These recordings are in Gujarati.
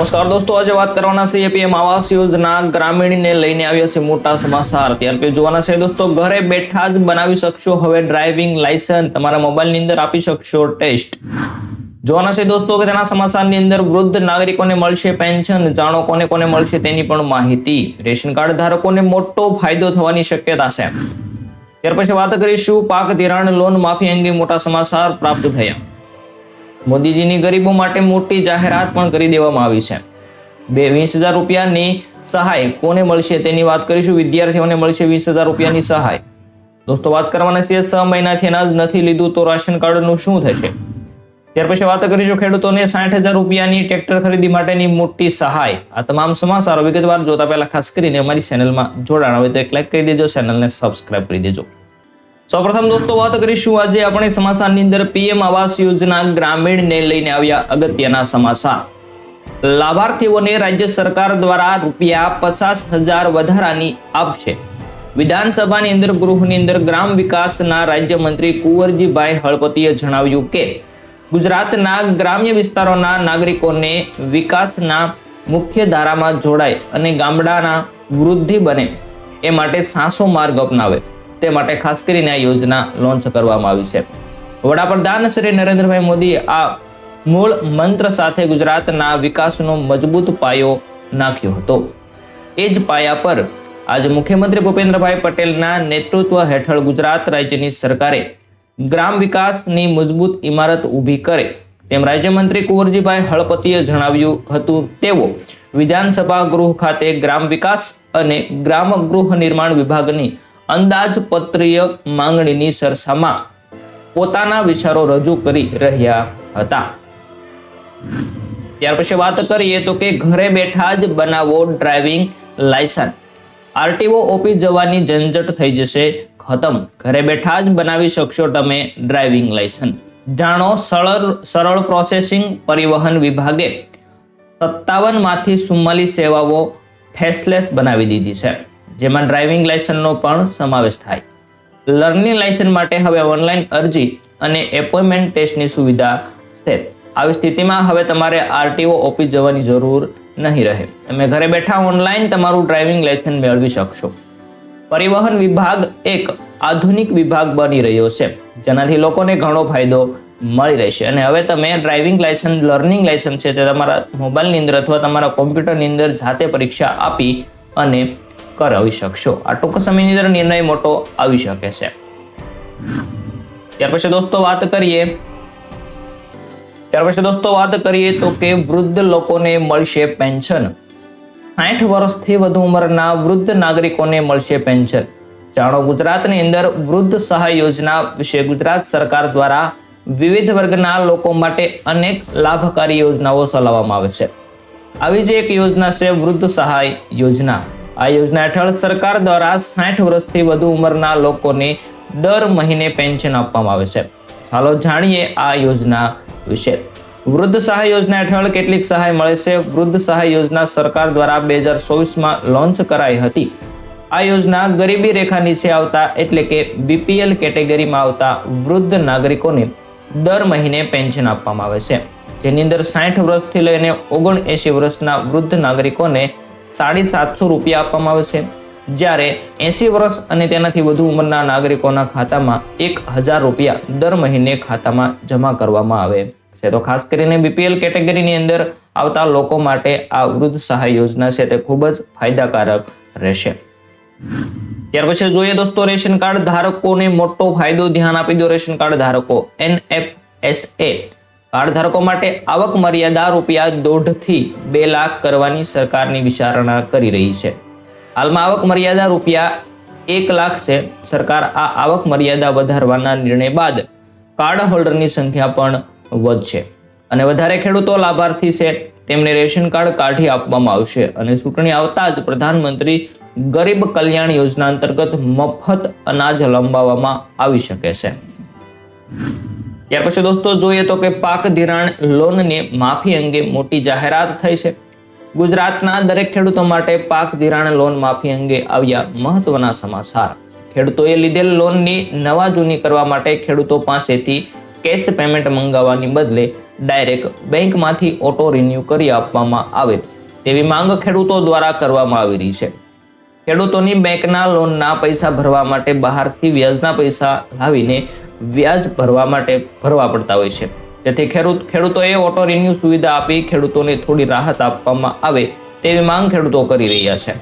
નમસ્કાર દોસ્તો, આજે વાત કરવાના છે પીએમ આવાસ યોજના ગ્રામીણને લઈને આવ્યા છે મોટા સમાચાર. ત્યાર પછી જોવાના છે દોસ્તો, ઘરે બેઠા જ બનાવી શકશો હવે ડ્રાઇવિંગ લાયસન્સ તમારા મોબાઈલની અંદર આપી શકશો ટેસ્ટ. જોવાના છે દોસ્તો કે તેના સમાચારની અંદર વૃદ્ધ નાગરિકોને મળશે પેન્શન, જાણો કોને કોને મળશે તેની પણ માહિતી. રેશન કાર્ડ ધારકોને મોટો ફાયદો થવાની શક્યતા છે. ત્યાર પછી વાત કરીશું પાક ધિરાણ લોન માફી અંગે મોટા સમાચાર પ્રાપ્ત થયા. મોદીજીની ગરીબો માટે મોટી જાહેરાત પણ કરી દેવામાં આવી છે. બે વીસ હજાર રૂપિયાની સહાય કોને મળશે તેની વાત કરીશું. વિદ્યાર્થીઓને મળશે વીસ હજાર રૂપિયાની સહાય. દોસ્તો, વાત કરવાના છે છ મહિનાથી અનાજ નથી લીધું તો રાશન કાર્ડનું શું થશે? ત્યાર પછી વાત કરીશું ખેડૂતોને સાઠ હજાર રૂપિયાની ટ્રેક્ટર ખરીદી માટેની મોટી સહાય. આ તમામ સમાચારો વિગતવાર જોતા પહેલા ખાસ કરીને અમારી ચેનલમાં જોડાણ આવે તો એક લાઈક કરી દેજો, ચેનલને સબસ્ક્રાઇબ કરી દેજો. સૌપ્રથમ દોસ્તો, વાત કરીશું આજે આપણે સમાચારની અંદર પીએમ આવાસ યોજના ગ્રામીણને લઈને આવ્યા અગત્યના સમાચાર. લાભાર્થીઓને રાજ્ય સરકાર દ્વારા રૂપિયા પચાસ હજાર વધારાની આપશે. વિધાનસભાની અંદર, ગૃહની અંદર ગ્રામ વિકાસના રાજ્યમંત્રી કુંવરજીભાઈ હળપતિએ જણાવ્યું કે, ગુજરાતના ગ્રામ્ય વિસ્તારોના નાગરિકોને વિકાસના મુખ્ય ધારામાં જોડાય અને ગામડાના વૃદ્ધિ બને, એ માટે સાસો માર્ગ અપનાવે. તે માટે ખાસ કરીને આ યોજના લોન્ચ કરવામાં આવી છે. વડાપ્રધાન શ્રી નરેન્દ્રભાઈ મોદીએ આ મૂળ મંત્ર સાથે ગુજરાતના વિકાસનો મજબૂત પાયો નાખ્યો હતો. એ જ પાયા પર આજે મુખ્યમંત્રી ભૂપેન્દ્રભાઈ પટેલના નેતૃત્વ હેઠળ ગુજરાત રાજ્યની સરકારે ગ્રામ વિકાસની મજબૂત ઇમારત ઊભી કરે તેમ રાજ્યમંત્રી કુંવરજીભાઈ હળપતિએ જણાવ્યું હતું. તેવો વિધાનસભા ગૃહ ખાતે ગ્રામ વિકાસ અને ગ્રામ ગૃહ નિર્માણ વિભાગની અંદાજપત્રીય માંગણીની સરસામાં પોતાના વિચારો રજૂ કરી રહ્યા હતા. ત્યાર પછી વાત કરીએ તો કે ઘરે બેઠા જ બનાવો ડ્રાઇવિંગ લાયસન્સ. આરટીઓ ઓફિસ જવાની ઝંઝટ થઈ જશે. ખતમ. ઘરે બેઠા જ બનાવી શકશો તમે ડ્રાઇવિંગ લાયસન્સ. જાણો સરળ સરળ પ્રોસેસિંગ પરિવહન વિભાગે સત્તાવનમાંથી સેવાઓ ફેસલેસ બનાવી દીધી છે. જેમાં ડ્રાઇવિંગ લાયસન્સનો પણ સમાવેશ થાય. લર્નિંગ લાયસન્સ માટે હવે ઓનલાઈન અરજી અને એપોઇન્ટમેન્ટ ટેસ્ટની સુવિધા છે. આવી સ્થિતિમાં હવે તમારે આરટીઓ ઓફિસ જવાની જરૂર નહીં રહે. તમે ઘરે બેઠા ઓનલાઈન તમારું ડ્રાઇવિંગ લાયસન્સ મેળવી શકશો. પરિવહન વિભાગ એક આધુનિક વિભાગ બની રહ્યો છે. જેનાથી લોકોને ઘણો ફાયદો મળી રહેશે. અને હવે તમે ડ્રાઇવિંગ લાયસન્સ લર્નિંગ લાયસન્સ છે તે તમારા મોબાઈલની અંદર અથવા તમારા કોમ્પ્યુટરની અંદર જાતે પરીક્ષા આપી અને કરાવી શકશો. આ ટૂંક સમયની અંદર નિર્ણય મોટો આવી શકે છે. ત્યાર પછી દોસ્તો વાત કરીએ. ત્યાર પછી દોસ્તો વાત કરીએ તો કે વૃદ્ધ લોકોને મળશે પેન્શન. સાઠ વર્ષથી વધુ ઉંમરના વૃદ્ધ નાગરિકોને મળશે પેન્શન. જાણો ગુજરાતની અંદર વૃદ્ધ સહાય યોજના વિશે ગુજરાત સરકાર દ્વારા વિવિધ વર્ગના લોકો માટે અનેક લાભકારી યોજનાઓ ચલાવવામાં આવે છે. આવી જ એક યોજના છે વૃદ્ધ સહાય યોજના. આ યોજના હેઠળ સરકાર દ્વારા સાઠ વર્ષથી વધુ ઉંમરના લોકોને દર મહિને પેન્શન આપવામાં આવે છે. ચાલો જાણીએ આ યોજના વિશે. વૃદ્ધ સહાય યોજના હેઠળ કેટલીક સહાય મળે છે? વૃદ્ધ સહાય યોજના સરકાર દ્વારા બે હજાર ચોવીસમાં લોન્ચ કરાઈ હતી. આ યોજના ગરીબી રેખા નીચે આવતા એટલે કે બીપીએલ કેટેગરીમાં આવતા વૃદ્ધ નાગરિકોને દર મહિને પેન્શન આપવામાં આવે છે. જેની અંદર સાઠ વર્ષથી લઈને ઓગણ વર્ષના વૃદ્ધ નાગરિકોને સાડી સાતસો રૂપિયા આપવામાં આવે છે. જ્યારે એસી વર્ષ અને તેનાથી વધુ ઉંમરના નાગરિકોના ખાતામાં એક હજાર રૂપિયા દર મહિને ખાતામાં જમા કરવામાં આવે છે. તો ખાસ કરીને બીપીએલ કેટેગરીની અંદર આવતા લોકો માટે આ વૃદ્ધ સહાય યોજના છે તે ખૂબ જ ફાયદાકારક રહેશે. ત્યાર પછી જોઈએ દોસ્તો રેશન કાર્ડ ધારકોને મોટો ફાયદો. ધ્યાન આપી દો રેશન કાર્ડ ધારકો. એનએફએસએ કાર્ડ ધારકો માટે આવક મર્યાદા રૂપિયા દોઢથી બે લાખ કરવાની સરકારની વિચારણા કરી રહી છે. હાલમાં આવક મર્યાદા રૂપિયા એક લાખ છે. સરકાર આ આવક મર્યાદા વધારવાના નિર્ણય બાદ કાર્ડ હોલ્ડરની સંખ્યા પણ વધશે. અને વધારે ખેડૂતો લાભાર્થી છે. તેમને રેશન કાર્ડ કાઢી આપવામાં આવશે અને ચૂંટણી આવતા જ પ્રધાનમંત્રી ગરીબ કલ્યાણ યોજના અંતર્ગત મફત અનાજ લંબાવવામાં આવી શકે છે. ત્યાર પછી દોસ્તો જોઈએ તો કે પાક ધિરાણ લોનને માફી અંગે મોટી જાહેરાત થઈ છે. ગુજરાતના દરેક ખેડૂતો માટે પાક ધિરાણ લોન માફી અંગે આવ્યા મહત્વના સમાચાર. ખેડૂતોએ લીધેલ લોનની નવા જૂની કરવા માટે ખેડૂતો પાસેથી કેશ પેમેન્ટ મંગાવવાની બદલે ડાયરેક્ટ બેંકમાંથી ઓટો રિન્યુ કરી આપવામાં આવે. તેવી માંગ ખેડૂતો દ્વારા કરવામાં આવી રહી છે. ખેડૂતોની બેંકના લોનના પૈસા ભરવા માટે બહારથી વ્યાજના પૈસા લાવીને વ્યાજ ભરવા માટે ભરવા પડતા હોય છે. તેથી ખેડૂત, ખેડૂતોએ ઓટો રિન્યુ સુવિધા આપી ખેડૂતોને થોડી રાહત આપવામાં આવે તેવી માંગ ખેડૂતો કરી રહ્યા છે.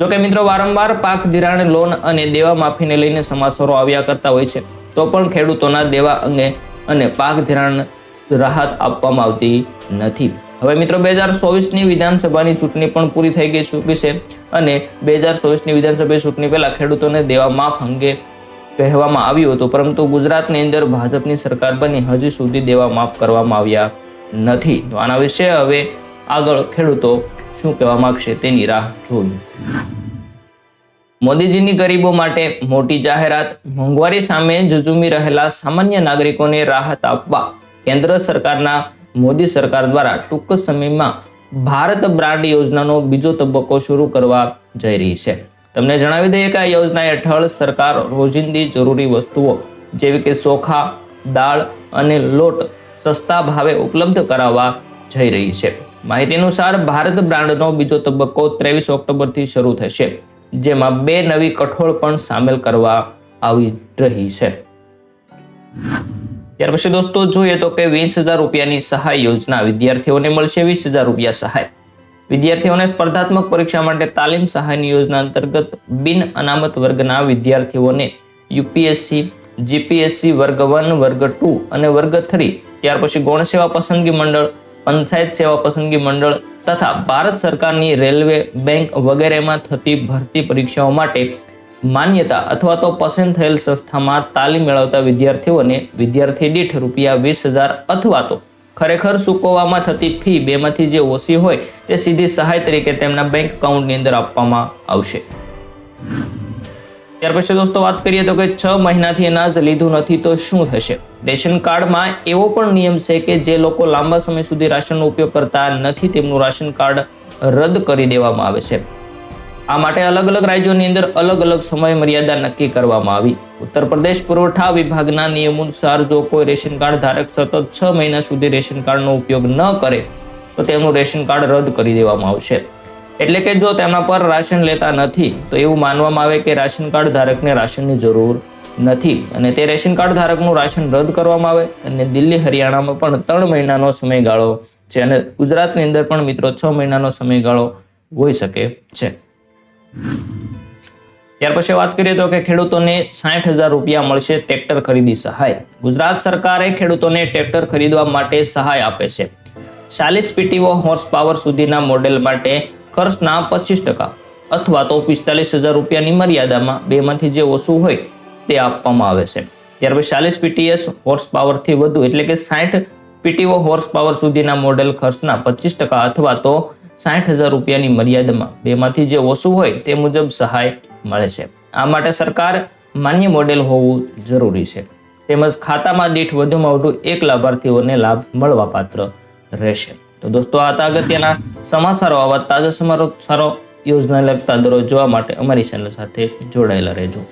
જોકે મિત્રો, વારંવાર પાક ધિરાણ, લોન અને દેવા માફીને લઈને સમાચારો આવ્યા કરતા હોય છે, તો પણ ખેડૂતોના દેવા અંગે અને પાક ધિરાણ રાહત આપવામાં આવતી નથી. હવે મિત્રો, બે હજાર ચોવીસની વિધાનસભાની ચૂંટણી પણ પૂરી થઈ ગઈ ચૂકી છે અને બે હજાર ચોવીસની વિધાનસભા ચૂંટણી પહેલા ખેડૂતોને દેવા માફ અંગે કહેવામાં આવ્યું હતું, પરંતુ ગુજરાતની અંદર ભાજપની સરકાર બની હજી સુધી દેવા માફ કરવામાં આવ્યા નથી. તો આના વિશે હવે આગળ ખેડૂતો શું કહેવા માગશે તેની રાહ જોયું મોદીજીની ગરીબો માટે મોટી જાહેરાત, મોંઘવારી સામે ઝઝૂમી રહેલા સામાન્ય નાગરિકોને રાહત આપવા કેન્દ્ર સરકારના, મોદી સરકાર દ્વારા ટૂંક સમયમાં ભારત બ્રાન્ડ યોજનાનો બીજો તબક્કો શરૂ કરવા જઈ રહી છે. તમને જણાવી દઈએ કે આ યોજના હેઠળ સરકાર રોજિંદી જરૂરી વસ્તુઓ, જેવી કે ચોખા દાળ અને લોટ, સસ્તા ભાવે ઉપલબ્ધ કરાવવા જઈ રહી છે. માહિતી અનુસાર ભારત બ્રાન્ડનો બીજો તબક્કો ત્રેવીસ ઓક્ટોબરથી શરૂ થશે, જેમાં બે નવી કઠોળ પણ સામેલ કરવા આવી રહી છે. ત્યાર પછી દોસ્તો, જોઈએ તો કે વીસ હજાર રૂપિયાની સહાય યોજના વિદ્યાર્થીઓને મળશે. વીસ હજાર રૂપિયા સહાય વિદ્યાર્થીઓને સ્પર્ધાત્મક પરીક્ષા માટે તાલીમ સહાયની યોજના અંતર્ગત બિન અનામત વર્ગના વિદ્યાર્થીઓને યુપીએસસી, જીપીએસસી વર્ગ વન, વર્ગ ટુ અને વર્ગ થ્રી, ત્યાર પછી ગૌણ સેવા પસંદગી મંડળ, પંચાયત સેવા પસંદગી મંડળ તથા ભારત સરકારની રેલવે બેંક વગેરેમાં થતી ભરતી પરીક્ષાઓ માટે માન્યતા અથવા તો પસંદ થયેલ સંસ્થામાં તાલીમ મેળવતા વિદ્યાર્થીઓને વિદ્યાર્થી દીઠ રૂપિયા વીસ હજાર અથવા તો ખરેખર ચૂકવવામાં થતી ફી બેમાંથી જે ઓછી હોય તે સીધી સહાય તરીકે તેમના બેંક એકાઉન્ટની અંદર આપવામાં આવશે. ત્યાર પછી દોસ્તો વાત કરીએ તો કે છ મહિનાથી અનાજ લીધું નથી તો શું થશે? રેશન કાર્ડમાં એવો પણ નિયમ છે કે જે લોકો લાંબા સમય સુધી રાશનનો ઉપયોગ કરતા નથી તેમનું રાશન કાર્ડ રદ કરી દેવામાં આવે છે. આ માટે અલગ અલગ રાજ્યોની અંદર અલગ અલગ સમય મર્યાદા નક્કી કરવામાં આવી. ઉત્તર પ્રદેશ પુરવઠા વિભાગના નિયમો અનુસાર જો કોઈ રેશન કાર્ડ ધારક સતત છ મહિના સુધી રેશન કાર્ડનો ઉપયોગ ન કરે, તો તેમનું રેશન કાર્ડ રદ કરી દેવામાં આવશે. એટલે કે જો તેના પર રાશન લેતા નથી, તો એવું માનવામાં આવે કે રાશન કાર્ડ ધારકને રાશનની જરૂર નથી અને તે રેશન કાર્ડ ધારકનું રાશન રદ કરવામાં આવે. અને દિલ્હી, હરિયાણામાં પણ ત્રણ મહિનાનો સમયગાળો છે અને ગુજરાતની અંદર પણ મિત્રો છ મહિનાનો સમયગાળો હોઈ શકે છે. ત્યાર પછી વાત કરીએ તો કે ખેડૂતોને સાઠ હજાર રૂપિયા મળશે ટ્રેક્ટર ખરીદી સહાય. ગુજરાત સરકારે ખેડૂતોને ટ્રેક્ટર ખરીદવા માટે સહાય આપે છે. ચાલીસ પીટીઓ હોર્સ પાવર સુધીના મોડેલ માટે ખર્ચના પચીસ ટકા અથવા તો પિસ્તાલીસ હજાર રૂપિયાની મર્યાદામાં બેમાંથી જે ઓછું હોય તે આપવામાં આવે છે. ત્યાર પછી ચાલીસ પીટીએસ હોર્સ પાવરથી વધુ એટલે કે સાઠ પીટીઓ હોર્સ પાવર સુધીના મોડેલ ખર્ચના પચીસ ટકા અથવા તો સાઠ હજાર રૂપિયાની મર્યાદામાં બેમાંથી જે ઓછું હોય તે મુજબ સહાય મળે છે. આ માટે સરકાર માન્ય મોડેલ હોવું જરૂરી છે. તેમજ ખાતામાં દીઠ વધુમાં વધુ એક લાભાર્થીઓને લાભ મળવા પાત્ર રહેશે. તો દોસ્તો, આ હતા અગત્યના સમાચારો. આવા તાજા સારો યોજના લગતા દરરોજ જોવા માટે અમારી ચેનલ સાથે જોડાયેલા રહેજો.